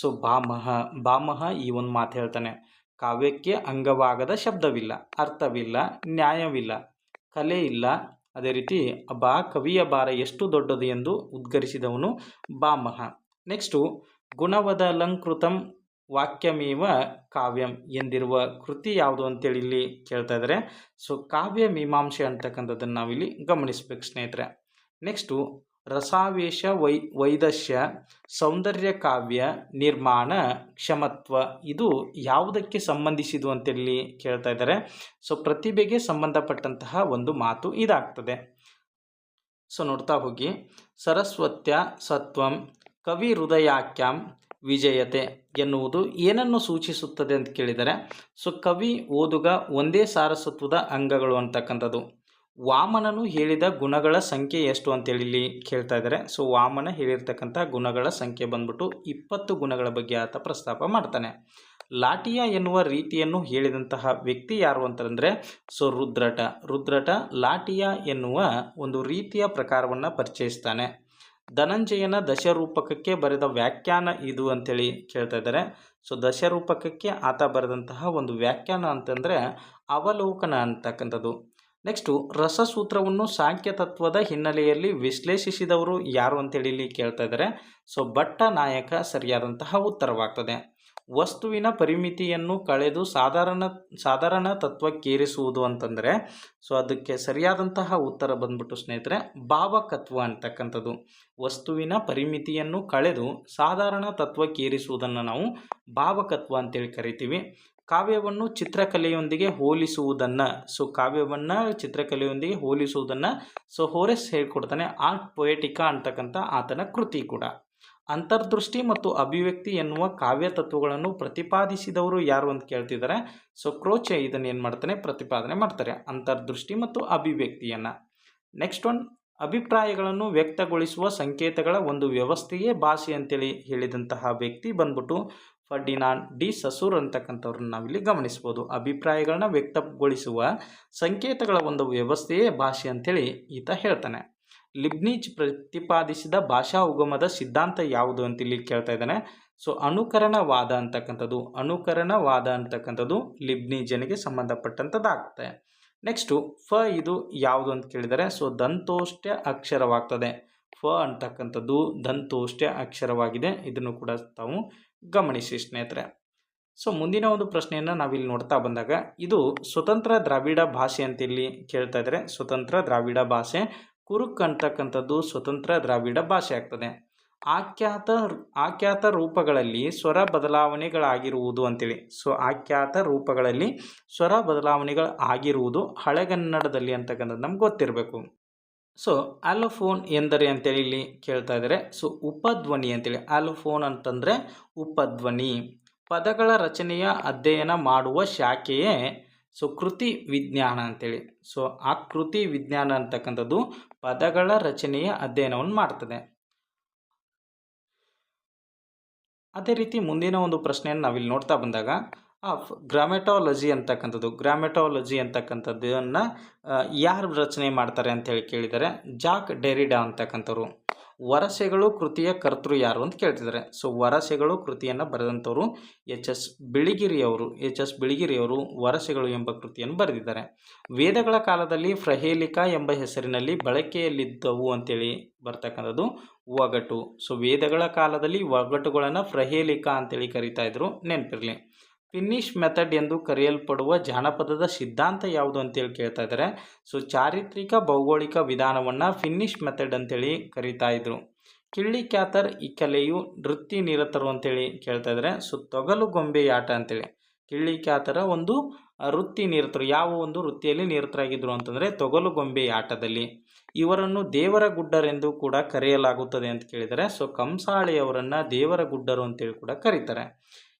ಸೊ ಬಾಮಹ ಬಾಮಹ ಈ ಒಂದು ಮಾತು ಹೇಳ್ತಾನೆ. ಕಾವ್ಯಕ್ಕೆ ಅಂಗವಾಗದ ಶಬ್ದವಿಲ್ಲ, ಅರ್ಥವಿಲ್ಲ, ನ್ಯಾಯವಿಲ್ಲ ಕಲೆ ಇಲ್ಲ ಅದೇ ರೀತಿ ಬಾ ಕವಿಯ ಭಾರ ಎಷ್ಟು ದೊಡ್ಡದು ಎಂದು ಉದ್ಗರಿಸಿದವನು ಬಾಮಹ. ನೆಕ್ಸ್ಟು ಗುಣವದಲಂಕೃತಂ ವಾಕ್ಯಮೇವ ಕಾವ್ಯಂ ಎಂದಿರುವ ಕೃತಿ ಯಾವುದು ಅಂತೇಳಿ ಇಲ್ಲಿ ಕೇಳ್ತಾ ಇದ್ದಾರೆ. ಸೊ ಕಾವ್ಯ ಮೀಮಾಂಸೆ ಅಂತಕ್ಕಂಥದ್ದನ್ನು ನಾವಿಲ್ಲಿ ಗಮನಿಸ್ಬೇಕು ಸ್ನೇಹಿತರೆ. ನೆಕ್ಸ್ಟು ರಸಾವೇಶ ವೈ, ವೈದಶ್ಯ, ಸೌಂದರ್ಯ ಕಾವ್ಯ, ನಿರ್ಮಾಣ, ಕ್ಷಮತ್ವ, ಇದು ಯಾವುದಕ್ಕೆ ಸಂಬಂಧಿಸಿದು ಅಂತೇಳಿ ಕೇಳ್ತಾ ಇದ್ದಾರೆ. ಸೊ ಪ್ರತಿಭೆಗೆ ಸಂಬಂಧಪಟ್ಟಂತಹ ಒಂದು ಮಾತು ಇದಾಗ್ತದೆ. ಸೊ ನೋಡ್ತಾ ಹೋಗಿ. ಸರಸ್ವತ್ಯ ಸತ್ವಂ ಕವಿ ಹೃದಯಾಖ್ಯಾಂ ವಿಜಯತೆ ಎನ್ನುವುದು ಏನನ್ನು ಸೂಚಿಸುತ್ತದೆ ಅಂತ ಕೇಳಿದರೆ, ಸೊ, ಕವಿ ಓದುಗ ಒಂದೇ ಸಾರಸತ್ವದ ಅಂಗಗಳು ಅಂತಕ್ಕಂಥದ್ದು. ವಾಮನನು ಹೇಳಿದ ಗುಣಗಳ ಸಂಖ್ಯೆ ಎಷ್ಟು ಅಂತೇಳಿ ಇಲ್ಲಿ ಕೇಳ್ತಾ ಇದ್ದಾರೆ. ಸೊ ವಾಮನ ಹೇಳಿರ್ತಕ್ಕಂಥ ಗುಣಗಳ ಸಂಖ್ಯೆ ಬಂದ್ಬಿಟ್ಟು ಇಪ್ಪತ್ತು ಗುಣಗಳ ಬಗ್ಗೆ ಆತ ಪ್ರಸ್ತಾಪ ಮಾಡ್ತಾನೆ. ಲಾಟಿಯ ಎನ್ನುವ ರೀತಿಯನ್ನು ಹೇಳಿದಂತಹ ವ್ಯಕ್ತಿ ಯಾರು ಅಂತಂದರೆ ಸೊ ರುದ್ರಟ. ರುದ್ರಟ ಲಾಟಿಯ ಎನ್ನುವ ಒಂದು ರೀತಿಯ ಪ್ರಕಾರವನ್ನು ಪರಿಚಯಿಸ್ತಾನೆ. ಧನಂಜಯನ ದಶರೂಪಕಕ್ಕೆ ಬರೆದ ವ್ಯಾಖ್ಯಾನ ಇದು ಅಂತೇಳಿ ಕೇಳ್ತಾ ಇದ್ದಾರೆ. ಸೊ ದಶರೂಪಕಕ್ಕೆ ಆತ ಬರೆದಂತಹ ಒಂದು ವ್ಯಾಖ್ಯಾನ ಅಂತಂದರೆ ಅವಲೋಕನ ಅಂತಕ್ಕಂಥದ್ದು. ನೆಕ್ಸ್ಟು ರಸಸೂತ್ರವನ್ನು ಸಾಂಖ್ಯತತ್ವದ ಹಿನ್ನೆಲೆಯಲ್ಲಿ ವಿಶ್ಲೇಷಿಸಿದವರು ಯಾರು ಅಂತೇಳಿ ಇಲ್ಲಿ ಕೇಳ್ತಾ ಇದ್ದಾರೆ. ಸೊ ಭಟ್ಟ ನಾಯಕ ಸರಿಯಾದಂತಹ ಉತ್ತರವಾಗ್ತದೆ. ವಸ್ತುವಿನ ಪರಿಮಿತಿಯನ್ನು ಕಳೆದು ಸಾಧಾರಣ ಸಾಧಾರಣ ತತ್ವಕ್ಕೇರಿಸುವುದು ಅಂತಂದರೆ ಸೊ ಅದಕ್ಕೆ ಸರಿಯಾದಂತಹ ಉತ್ತರ ಬಂದ್ಬಿಟ್ಟು ಸ್ನೇಹಿತರೆ, ಭಾವಕತ್ವ ಅಂತಕ್ಕಂಥದ್ದು. ವಸ್ತುವಿನ ಪರಿಮಿತಿಯನ್ನು ಕಳೆದು ಸಾಧಾರಣ ತತ್ವಕ್ಕೇರಿಸುವುದನ್ನು ನಾವು ಭಾವಕತ್ವ ಅಂತೇಳಿ ಕರಿತೀವಿ. ಕಾವ್ಯವನ್ನು ಚಿತ್ರಕಲೆಯೊಂದಿಗೆ ಹೋಲಿಸುವುದನ್ನು ಸೊ ಕಾವ್ಯವನ್ನು ಚಿತ್ರಕಲೆಯೊಂದಿಗೆ ಹೋಲಿಸುವುದನ್ನು ಸೊ ಹೋರೆಸ್ ಹೇಳ್ಕೊಡ್ತಾನೆ ಆರ್ಟ್ ಪೊಯೆಟಿಕಾ ಅಂತಕ್ಕಂಥ ಆತನ ಕೃತಿ ಕೂಡ. ಅಂತರ್ದೃಷ್ಟಿ ಮತ್ತು ಅಭಿವ್ಯಕ್ತಿ ಎನ್ನುವ ಕಾವ್ಯ ತತ್ವಗಳನ್ನು ಪ್ರತಿಪಾದಿಸಿದವರು ಯಾರು ಅಂತ ಕೇಳ್ತಿದ್ದಾರೆ ಸೊ ಕ್ರೋಚೆ ಇದನ್ನು ಏನು ಮಾಡ್ತಾನೆ, ಪ್ರತಿಪಾದನೆ ಮಾಡ್ತಾರೆ, ಅಂತರ್ದೃಷ್ಟಿ ಮತ್ತು ಅಭಿವ್ಯಕ್ತಿಯನ್ನು. ನೆಕ್ಸ್ಟ್ ಒನ್ ಅಭಿಪ್ರಾಯಗಳನ್ನು ವ್ಯಕ್ತಗೊಳಿಸುವ ಸಂಕೇತಗಳ ಒಂದು ವ್ಯವಸ್ಥೆಯೇ ಭಾಷೆ ಅಂತೇಳಿ ಹೇಳಿದಂತಹ ವ್ಯಕ್ತಿ ಬಂದ್ಬಿಟ್ಟು ಫರ್ಡಿನಾಂಡ್ ಡಿ ಸಸೂರ್ ಅಂತಕ್ಕಂಥವ್ರನ್ನ ನಾವಿಲ್ಲಿ ಗಮನಿಸ್ಬೋದು. ಅಭಿಪ್ರಾಯಗಳನ್ನ ವ್ಯಕ್ತಗೊಳಿಸುವ ಸಂಕೇತಗಳ ಒಂದು ವ್ಯವಸ್ಥೆಯೇ ಭಾಷೆ ಅಂತೇಳಿ ಈತ ಹೇಳ್ತಾನೆ. ಲಿಬ್ನೀಜ್ ಪ್ರತಿಪಾದಿಸಿದ ಭಾಷಾ ಉಗಮದ ಸಿದ್ಧಾಂತ ಯಾವುದು ಅಂತ ಇಲ್ಲಿ ಕೇಳ್ತಾ ಇದ್ದಾನೆ. ಸೊ, ಅನುಕರಣವಾದ ಅಂತಕ್ಕಂಥದ್ದು ಅನುಕರಣವಾದ ಅಂತಕ್ಕಂಥದ್ದು ಲಿಬ್ನೀಜನಿಗೆ ಸಂಬಂಧಪಟ್ಟಂಥದ್ದಾಗುತ್ತೆ. ನೆಕ್ಸ್ಟು, ಫ ಇದು ಯಾವುದು ಅಂತ ಕೇಳಿದರೆ, ಸೊ ದಂತೋಷ್ಟ ಅಕ್ಷರವಾಗ್ತದೆ. ಫ ಅಂತಕ್ಕಂಥದ್ದು ದಂತೋಷ್ಟ ಅಕ್ಷರವಾಗಿದೆ. ಇದನ್ನು ಕೂಡ ತಾವು ಗಮನಿಸಿ ಸ್ನೇಹಿತರೆ. ಸೊ ಮುಂದಿನ ಒಂದು ಪ್ರಶ್ನೆಯನ್ನು ನಾವಿಲ್ಲಿ ನೋಡ್ತಾ ಬಂದಾಗ, ಇದು ಸ್ವತಂತ್ರ ದ್ರಾವಿಡ ಭಾಷೆ ಅಂತ ಇಲ್ಲಿ ಕೇಳ್ತಾ ಇದ್ದಾರೆ ಸ್ವತಂತ್ರ ದ್ರಾವಿಡ ಭಾಷೆ ಕುರುಕ್ ಅಂತಕ್ಕಂಥದ್ದು ಸ್ವತಂತ್ರ ದ್ರಾವಿಡ ಭಾಷೆ ಆಗ್ತದೆ. ಆಖ್ಯಾತ ಆಖ್ಯಾತ ರೂಪಗಳಲ್ಲಿ ಸ್ವರ ಬದಲಾವಣೆಗಳಾಗಿರುವುದು ಅಂತೇಳಿ ಸೊ ಆಖ್ಯಾತ ರೂಪಗಳಲ್ಲಿ ಸ್ವರ ಬದಲಾವಣೆಗಳು ಆಗಿರುವುದು ಹಳೆಗನ್ನಡದಲ್ಲಿ ಅಂತಕ್ಕಂಥದ್ದು ನಮ್ಗೆ ಗೊತ್ತಿರಬೇಕು. ಸೊ ಆಲೋಫೋನ್ ಎಂದರೆ ಅಂತೇಳಿ ಇಲ್ಲಿ ಕೇಳ್ತಾ ಇದ್ದಾರೆ. ಸೊ ಉಪಧ್ವನಿ ಅಂತೇಳಿ. ಆಲೋಫೋನ್ ಅಂತಂದರೆ ಉಪಧ್ವನಿ. ಪದಗಳ ರಚನೆಯ ಅಧ್ಯಯನ ಮಾಡುವ ಶಾಖೆಯೇ ಸೊ ಕೃತಿ ವಿಜ್ಞಾನ ಅಂತೇಳಿ. ಸೊ ಆ ಕೃತಿ ವಿಜ್ಞಾನ ಅಂತಕ್ಕಂಥದ್ದು ಪದಗಳ ರಚನೆಯ ಅಧ್ಯಯನವನ್ನು ಮಾಡ್ತದೆ. ಅದೇ ರೀತಿ ಮುಂದಿನ ಒಂದು ಪ್ರಶ್ನೆಯನ್ನು ನಾವಿಲ್ಲಿ ನೋಡ್ತಾ ಬಂದಾಗ ಆಫ್ ಗ್ರಾಮೆಟಾಲಜಿ ಅಂತಕ್ಕಂಥದ್ದು. ಗ್ರಾಮೆಟಾಲಜಿ ಅಂತಕ್ಕಂಥದ್ದನ್ನು ಯಾರು ರಚನೆ ಮಾಡ್ತಾರೆ ಅಂತ ಹೇಳಿ ಕೇಳಿದರೆ, ಜಾಕ್ ಡೆರಿಡಾ ಅಂತಕ್ಕಂಥವ್ರು. ವರಸೆಗಳು ಕೃತಿಯ ಕರ್ತೃ ಯಾರು ಅಂತ ಕೇಳ್ತಿದ್ದಾರೆ. ಸೊ, ವರಸೆಗಳು ಕೃತಿಯನ್ನು ಬರೆದಂಥವ್ರು ಎಚ್ ಎಸ್ ಬಿಳಿಗಿರಿಯವರು. ಎಚ್ ಎಸ್ ಬಿಳಿಗಿರಿಯವರು ವರಸೆಗಳು ಎಂಬ ಕೃತಿಯನ್ನು ಬರೆದಿದ್ದಾರೆ. ವೇದಗಳ ಕಾಲದಲ್ಲಿ ಫ್ರಹೇಲಿಕಾ ಎಂಬ ಹೆಸರಿನಲ್ಲಿ ಬಳಕೆಯಲ್ಲಿದ್ದವು ಅಂತೇಳಿ ಬರ್ತಕ್ಕಂಥದ್ದು ಒಗಟು. ಸೊ, ವೇದಗಳ ಕಾಲದಲ್ಲಿ ಒಗಟುಗಳನ್ನು ಫ್ರಹೇಲಿಕಾ ಅಂತೇಳಿ ಕರಿತಾ ಇದ್ರು. ನೆನಪಿರಲಿ. ಫಿನ್ನಿಶ್ ಮೆಥಡ್ ಎಂದು ಕರೆಯಲ್ಪಡುವ ಜಾನಪದದ ಸಿದ್ಧಾಂತ ಯಾವುದು ಅಂತೇಳಿ ಕೇಳ್ತಾ ಇದ್ದಾರೆ. ಸೊ, ಚಾರಿತ್ರಿಕ ಭೌಗೋಳಿಕ ವಿಧಾನವನ್ನು ಫಿನ್ನಿಶ್ ಮೆಥಡ್ ಅಂತೇಳಿ ಕರೀತಾ ಇದ್ರು. ಕಿಳ್ಳಿ ಕ್ಯಾತರ್ ಈ ಕಲೆಯು ನೃತ್ಯ ನಿರತರು ಅಂತೇಳಿ ಕೇಳ್ತಾ ಇದ್ದಾರೆ. ಸೊ, ತೊಗಲು ಗೊಂಬೆ ಗೊಂಬೆಯಾಟ ಅಂತೇಳಿ. ಕಿಳ್ಳಿ ಕ್ಯಾತರ ಒಂದು ವೃತ್ತಿ ನಿರತರು, ಯಾವ ಒಂದು ವೃತ್ತಿಯಲ್ಲಿ ನಿರತರಾಗಿದ್ದರು ಅಂತಂದರೆ ತೊಗಲು ಗೊಂಬೆ ಆಟದಲ್ಲಿ ಇವರನ್ನು ದೇವರ ಗುಡ್ಡರೆಂದು ಕೂಡ ಕರೆಯಲಾಗುತ್ತದೆ ಅಂತ ಕೇಳಿದರೆ ಸೊ, ಕಂಸಾಳೆಯವರನ್ನು ದೇವರ ಗುಡ್ಡರು ಅಂತೇಳಿ ಕೂಡ ಕರೀತಾರೆ.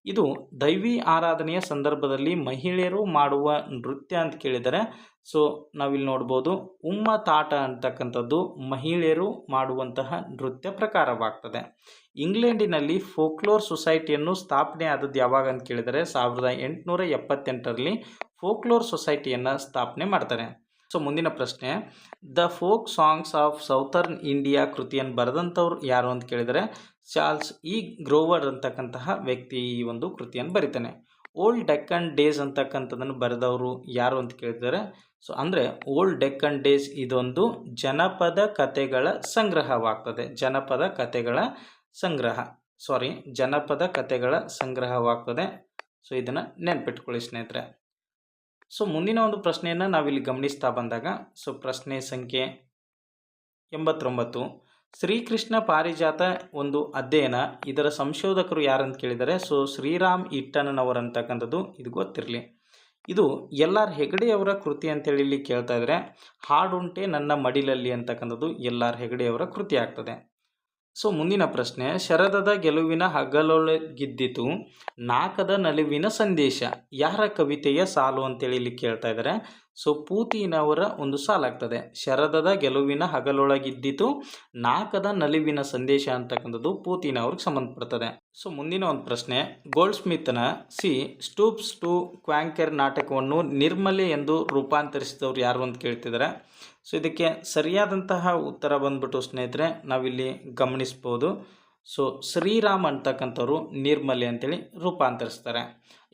ಇದು ದೈವಿ ಆರಾಧನೆಯ ಸಂದರ್ಭದಲ್ಲಿ ಮಹಿಳೆಯರು ಮಾಡುವ ನೃತ್ಯ ಅಂತ ಕೇಳಿದರೆ ಸೊ ನಾವಿಲ್ಲಿ ನೋಡ್ಬೋದು ಉಮ್ಮ ತಾಟ ಅಂತಕ್ಕಂಥದ್ದು ಮಹಿಳೆಯರು ಮಾಡುವಂತಹ ನೃತ್ಯ ಪ್ರಕಾರವಾಗ್ತದೆ. ಇಂಗ್ಲೆಂಡಿನಲ್ಲಿ ಫೋಕ್ಲೋರ್ ಸೊಸೈಟಿಯನ್ನು ಸ್ಥಾಪನೆ ಆದದ್ದು ಯಾವಾಗ ಅಂತ ಕೇಳಿದರೆ, ಸಾವಿರದ ಎಂಟುನೂರ ಎಪ್ಪತ್ತೆಂಟರಲ್ಲಿ ಫೋಕ್ಲೋರ್ ಸೊಸೈಟಿಯನ್ನು ಸ್ಥಾಪನೆ ಮಾಡ್ತಾರೆ. ಸೊ ಮುಂದಿನ ಪ್ರಶ್ನೆ, the folk songs of southern India ಕೃತಿಯನ್ನು ಬರೆದಂಥವ್ರು ಯಾರು ಅಂತ ಕೇಳಿದರೆ, ಚಾರ್ಲ್ಸ್ ಇ. ಗ್ರೋವರ್ ಅಂತಕ್ಕಂತಹ ವ್ಯಕ್ತಿ ಈ ಒಂದು ಕೃತಿಯನ್ನು ಬರಿತಾನೆ. ಓಲ್ಡ್ ಡೆಕ್ಕನ್ ಡೇಸ್ ಅಂತಕ್ಕಂಥದ್ದನ್ನು ಬರೆದವರು ಯಾರು ಅಂತ ಕೇಳಿದ್ದಾರೆ ಸೊ ಅಂದರೆ ಓಲ್ಡ್ ಡೆಕ್ಕನ್ ಡೇಸ್ ಇದೊಂದು ಜನಪದ ಕಥೆಗಳ ಸಂಗ್ರಹವಾಗ್ತದೆ, ಜನಪದ ಕಥೆಗಳ ಸಂಗ್ರಹ. ಸಾರಿ, ಜನಪದ ಕಥೆಗಳ ಸಂಗ್ರಹವಾಗ್ತದೆ. ಸೊ ಇದನ್ನು ನೆನ್ಪಿಟ್ಕೊಳ್ಳಿ ಸ್ನೇಹಿತರೆ. ಸೊ ಮುಂದಿನ ಒಂದು ಪ್ರಶ್ನೆಯನ್ನು ನಾವಿಲ್ಲಿ ಗಮನಿಸ್ತಾ ಬಂದಾಗ ಸೊ ಪ್ರಶ್ನೆ ಸಂಖ್ಯೆ ಎಂಬತ್ತೊಂಬತ್ತು. ಶ್ರೀಕೃಷ್ಣ ಪಾರಿಜಾತ ಒಂದು ಅಧ್ಯಯನ, ಇದರ ಸಂಶೋಧಕರು ಯಾರಂತ ಕೇಳಿದರೆ ಸೊ ಶ್ರೀರಾಮ್ ಇಟ್ಟಣ್ಣನವರಂತಕ್ಕಂಥದ್ದು ಇದು ಗೊತ್ತಿರಲಿ. ಇದು ಎಲ್ ಆರ್ ಹೆಗಡೆಯವರ ಕೃತಿ ಅಂತೇಳಿ ಇಲ್ಲಿ ಕೇಳ್ತಾ ಇದ್ದಾರೆ ಹಾಡುಂಟೆ ನನ್ನ ಮಡಿಲಲ್ಲಿ ಅಂತಕ್ಕಂಥದ್ದು ಎಲ್ ಆರ್ ಹೆಗಡೆಯವರ ಕೃತಿ ಆಗ್ತದೆ. ಸೊ ಮುಂದಿನ ಪ್ರಶ್ನೆ, ಶರದದ ಗೆಲುವಿನ ಹಗಲೊಳಗಿದ್ದಿತು, ನಾಕದ ನಲಿವಿನ ಸಂದೇಶ. ಯಾರ ಕವಿತೆಯ ಸಾಲು ಅಂತೇಳಿ ಇಲ್ಲಿ ಕೇಳ್ತಾ ಇದ್ದಾರೆ ಸೊ ಪೂತಿನವರ ಒಂದು ಸಾಲಾಗ್ತದೆ. ಶರದದ ಗೆಲುವಿನ ಹಗಲೊಳಗಿದ್ದಿತು, ನಾಕದ ನಲಿವಿನ ಸಂದೇಶ ಅಂತಕ್ಕಂಥದ್ದು ಪೂತಿನವ್ರಿಗೆ ಸಂಬಂಧಪಡ್ತದೆ. ಸೊ ಮುಂದಿನ ಒಂದು ಪ್ರಶ್ನೆ ಗೋಲ್ಡ್ ಸ್ಮಿತ್ನ ಸಿ, ಸ್ಟೂಪ್ಸ್ ಟು ಕ್ವಾಂಕರ್ ನಾಟಕವನ್ನು ನಿರ್ಮಲೆ ಎಂದು ರೂಪಾಂತರಿಸಿದವರು ಯಾರು? ಅಂತ ಕೇಳ್ತಿದ್ದಾರೆ ಸೊ ಇದಕ್ಕೆ ಸರಿಯಾದಂತಹ ಉತ್ತರ ಬಂದ್ಬಿಟ್ಟು ಸ್ನೇಹಿತರೆ, ನಾವಿಲ್ಲಿ ಗಮನಿಸ್ಬೋದು. ಸೊ ಶ್ರೀರಾಮ್ ಅಂತಕ್ಕಂಥವ್ರು ನಿರ್ಮಲೆ ಅಂತೇಳಿ ರೂಪಾಂತರಿಸ್ತಾರೆ.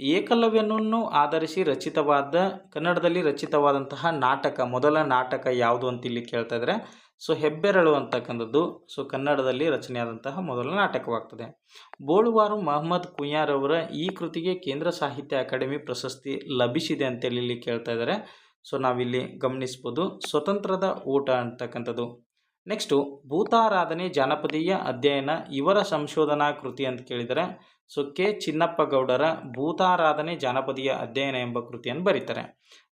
ಏಕಲವ್ಯನನ್ನು ಆಧರಿಸಿ ರಚಿತವಾದ, ಕನ್ನಡದಲ್ಲಿ ರಚಿತವಾದಂತಹ ನಾಟಕ, ಮೊದಲ ನಾಟಕ ಯಾವುದು ಅಂತ ಇಲ್ಲಿ ಕೇಳ್ತಾ ಇದ್ದಾರೆ ಸೊ, ಹೆಬ್ಬೆರಳು ಅಂತಕ್ಕಂಥದ್ದು. ಸೊ ಕನ್ನಡದಲ್ಲಿ ರಚನೆಯಾದಂತಹ ಮೊದಲ ನಾಟಕವಾಗ್ತದೆ. ಬೋಳುವಾರು ಮಹಮ್ಮದ್ ಅವರ ಈ ಕೃತಿಗೆ ಕೇಂದ್ರ ಸಾಹಿತ್ಯ ಅಕಾಡೆಮಿ ಪ್ರಶಸ್ತಿ ಲಭಿಸಿದೆ ಅಂತೇಳಿ ಇಲ್ಲಿ ಕೇಳ್ತಾ ಇದ್ದಾರೆ ಸೊ ನಾವಿಲ್ಲಿ ಗಮನಿಸ್ಬೋದು ಸ್ವತಂತ್ರದ ಊಟ ಅಂತಕ್ಕಂಥದ್ದು. ನೆಕ್ಸ್ಟು ಭೂತಾರಾಧನೆ ಜಾನಪದೀಯ ಅಧ್ಯಯನ ಇವರ ಸಂಶೋಧನಾ ಕೃತಿ ಅಂತ ಕೇಳಿದರೆ. So K. ಚಿನ್ನಪ್ಪ ಗೌಡರ ಭೂತಾರಾಧನೆ ಜಾನಪದೀಯ ಅಧ್ಯಯನ ಎಂಬ ಕೃತಿಯನ್ನು ಬರೀತಾರೆ.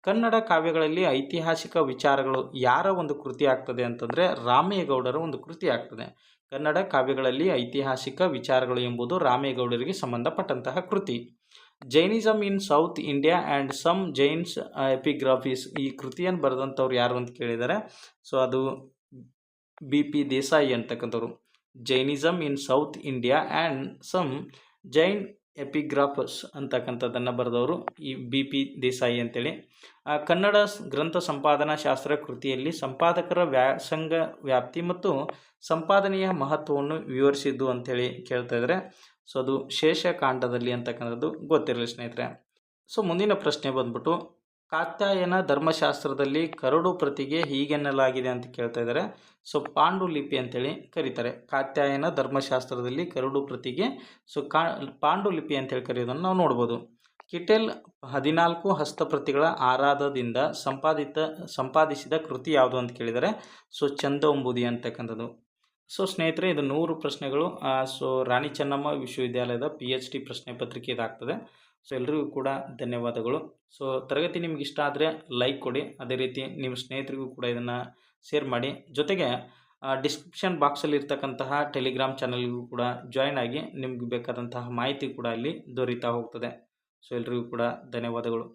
ಕನ್ನಡ ಕಾವ್ಯಗಳಲ್ಲಿ ಐತಿಹಾಸಿಕ ವಿಚಾರಗಳು ಯಾರ ಒಂದು ಕೃತಿ ಆಗ್ತದೆ ಅಂತಂದರೆ ರಾಮೇಗೌಡರ ಒಂದು ಕೃತಿ ಆಗ್ತದೆ. ಕನ್ನಡ ಕಾವ್ಯಗಳಲ್ಲಿ ಐತಿಹಾಸಿಕ ವಿಚಾರಗಳು ಎಂಬುದು ರಾಮೇಗೌಡರಿಗೆ ಸಂಬಂಧಪಟ್ಟಂತಹ ಕೃತಿ. Jainism in south India and some Jains epigraphs. ಈ ಕೃತಿಯನ್ನು ಬರೆದಂಥವ್ರು ಯಾರು ಅಂತ ಕೇಳಿದ್ದಾರೆ ಸೊ, ಅದು B P Desai ಅಂತಕ್ಕಂಥವ್ರು. Jainism in South India and some Jain epigraphs ಅಂತಕ್ಕಂಥದ್ದನ್ನು ಬರೆದವರು ಈ ಬಿ ಪಿ ದೇಸಾಯಿ ಅಂತೇಳಿ. ಕನ್ನಡ ಗ್ರಂಥ ಸಂಪಾದನಾ ಶಾಸ್ತ್ರ ಕೃತಿಯಲ್ಲಿ ಸಂಪಾದಕರ ವ್ಯಾಸಂಗ ವ್ಯಾಪ್ತಿ ಮತ್ತು ಸಂಪಾದನೆಯ ಮಹತ್ವವನ್ನು ವಿವರಿಸಿದ್ದು ಅಂಥೇಳಿ ಕೇಳ್ತಾ ಇದ್ದಾರೆ ಸೊ ಅದು ಶೇಷಕಾಂಡದಲ್ಲಿ ಅಂತಕ್ಕಂಥದ್ದು ಗೊತ್ತಿರಲಿ ಸ್ನೇಹಿತರೆ. ಸೊ ಮುಂದಿನ ಪ್ರಶ್ನೆ ಬಂದ್ಬಿಟ್ಟು, ಕಾತ್ಯಾಯನ ಧರ್ಮಶಾಸ್ತ್ರದಲ್ಲಿ ಕರಡು ಪ್ರತಿಗೆ ಹೀಗೆನ್ನಲಾಗಿದೆ ಅಂತ ಕೇಳ್ತಾ ಇದ್ದಾರೆ. ಸೊ ಪಾಂಡುಲಿಪಿ ಅಂತೇಳಿ ಕರೀತಾರೆ. ಕಾತ್ಯಾಯನ ಧರ್ಮಶಾಸ್ತ್ರದಲ್ಲಿ ಕರಡು ಪ್ರತಿಗೆ, ಸೊ ಕಾ ಪಾಂಡುಲಿಪಿ ಅಂತೇಳಿ ಕರೆಯೋದನ್ನು ನಾವು ನೋಡ್ಬೋದು. ಕಿಟೆಲ್ ಹದಿನಾಲ್ಕು ಹಸ್ತಪ್ರತಿಗಳ ಆರಾಧದಿಂದ ಸಂಪಾದಿತ, ಸಂಪಾದಿಸಿದ ಕೃತಿ ಯಾವುದು ಅಂತ ಕೇಳಿದರೆ ಸೊ ಚಂದೋಂಬುದಿ ಅಂತಕ್ಕಂಥದ್ದು. ಸೊ ಸ್ನೇಹಿತರೆ, ಇದು ನೂರು ಪ್ರಶ್ನೆಗಳು. ಸೊ ರಾಣಿ ಚೆನ್ನಮ್ಮ ವಿಶ್ವವಿದ್ಯಾಲಯದ ಪಿ ಎಚ್ ಡಿ ಪ್ರಶ್ನೆ ಪತ್ರಿಕೆ ಇದಾಗ್ತದೆ. ಸೊ ಎಲ್ರಿಗೂ ಕೂಡ ಧನ್ಯವಾದಗಳು. ಸೊ ತರಗತಿ ನಿಮ್ಗೆ ಇಷ್ಟ ಆದರೆ ಲೈಕ್ ಕೊಡಿ. ಅದೇ ರೀತಿ ನಿಮ್ಮ ಸ್ನೇಹಿತರಿಗೂ ಕೂಡ ಇದನ್ನು ಶೇರ್ ಮಾಡಿ. ಜೊತೆಗೆ ಡಿಸ್ಕ್ರಿಪ್ಷನ್ ಬಾಕ್ಸಲ್ಲಿ ಇರ್ತಕ್ಕಂತಹ ಟೆಲಿಗ್ರಾಮ್ ಚಾನಲ್ಗೂ ಕೂಡ ಜಾಯ್ನ್ ಆಗಿ ನಿಮ್ಗೆ ಬೇಕಾದಂತಹ ಮಾಹಿತಿ ಕೂಡ ಅಲ್ಲಿ ದೊರೀತಾ ಹೋಗ್ತದೆ. ಸೊ ಎಲ್ರಿಗೂ ಕೂಡ ಧನ್ಯವಾದಗಳು.